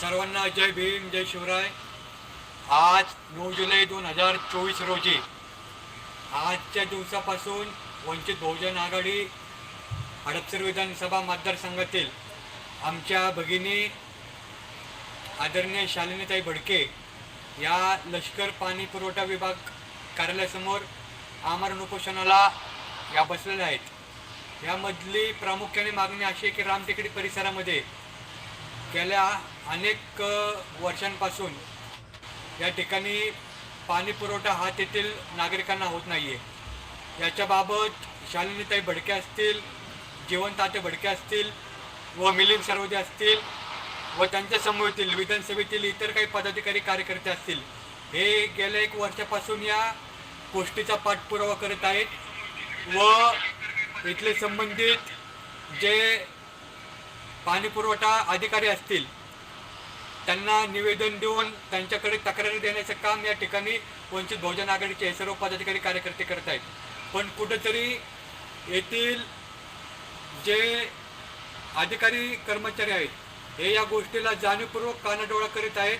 सर्वांना जय भीम जय शिवराय. आज नऊ जुलै दोन हजार चोवीस रोजी. आजच्या दिवसापासून वंचित बहुजन आघाडी हडपसर विधानसभा मतदारसंघातील आमच्या भगिनी आदरणीय शालिनीताई भडके या लष्कर पाणी पुरवठा विभाग कार्यालयासमोर आमरण उपोषणाला या बसलेल्या आहेत. यामधली प्रामुख्याने मागणी अशी आहे की रामटेकडी परिसरामध्ये गेल्या अनेक वर्षांपासून या ठिकाणी पाणी पुरवठा हा तेथील नागरिकांना होत नाही आहे याच्याबाबत शालिनीताई भडके असतील जीवनताते भडके असतील व मिलिंद सरोदे असतील व त्यांच्यासमोरतील विधानसभेतील इतर काही पदाधिकारी कार्यकर्ते असतील हे गेल्या एक वर्षापासून या गोष्टीचा पाठपुरावा करत आहेत व इथले संबंधित जे पाणीपुरवठा अधिकारी असतील त्यांना निवेदन देऊन त्यांच्याकडे तक्रारी देण्याचं काम या ठिकाणी वंचित बहुजन आघाडीचे हे सर्व पदाधिकारी कार्यकर्ते करत आहेत. पण कुठंतरी येथील जे अधिकारी कर्मचारी आहेत हे या गोष्टीला जाणीवपूर्वक कानाडोळा करीत आहेत.